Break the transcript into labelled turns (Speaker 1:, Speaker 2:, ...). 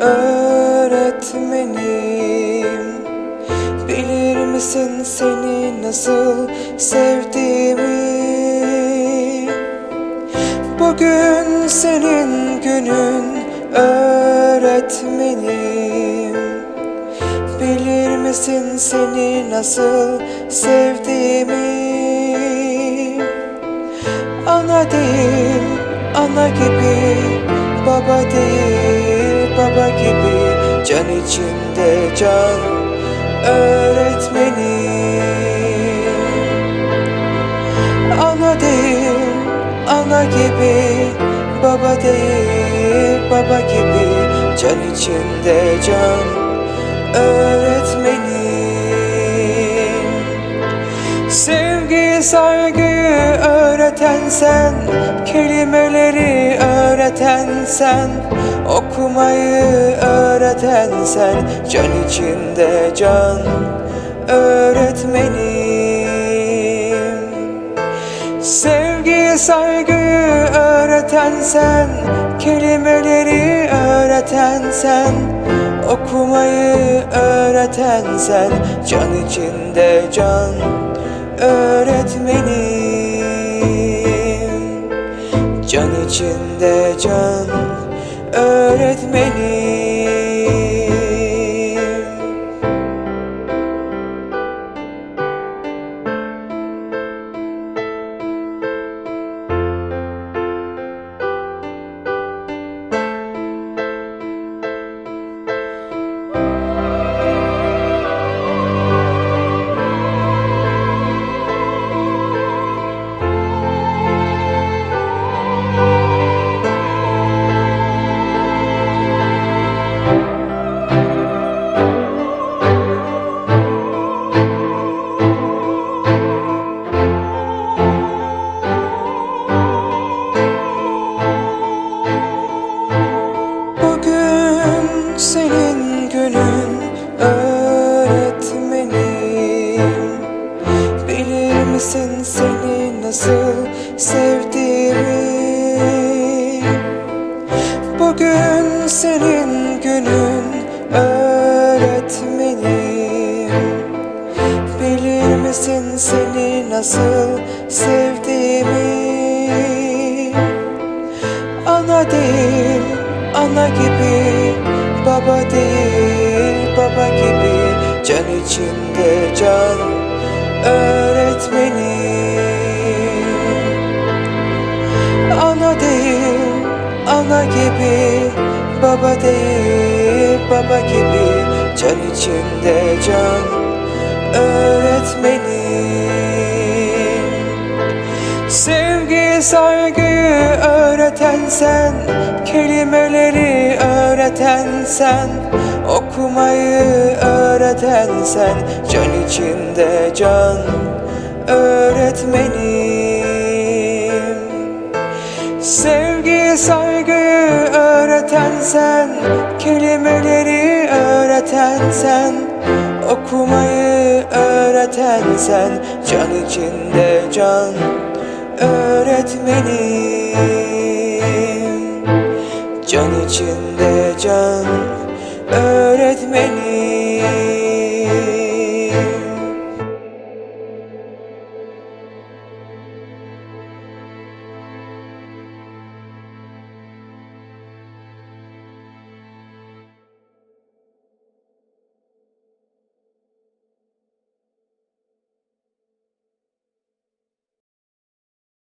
Speaker 1: öğretmenim. Bilir misin seni nasıl sevdiğimi? Bugün senin günün öğretmenim. Bilir misin seni nasıl sevdiğimi? Ana değil ana gibi Baba değil baba gibi Can içinde can öğretmenim Ana değil ana gibi Baba değil baba gibi Can içinde can öğretmenim Sevgi saygıyı öğreten sen Kelimeleri öğreten sen Okumayı öğreten sen Can içinde can öğretmenim. Sevgi saygıyı öğreten sen Kelimeleri öğreten sen Okumayı öğreten sen Can içinde can öğretmenim. Can içinde can öğretmenim sevdiğimi Bugün senin günün öğretmenim. Bilir misin seni nasıl sevdiğimi? Ana değil, ana gibi Baba değil, baba gibi. Can içinde can öğretmenim Ana değil, ana gibi Baba değil, baba gibi. Can içinde can öğretmenim. Sevgi saygıyı öğreten sen Kelimeleri öğreten sen Okumayı öğreten sen. Can içinde can öğretmenim Sevgi saygıyı öğreten sen Kelimeleri öğreten sen Okumayı öğreten sen Can içinde can öğretmenim. Can içinde can öğretmenim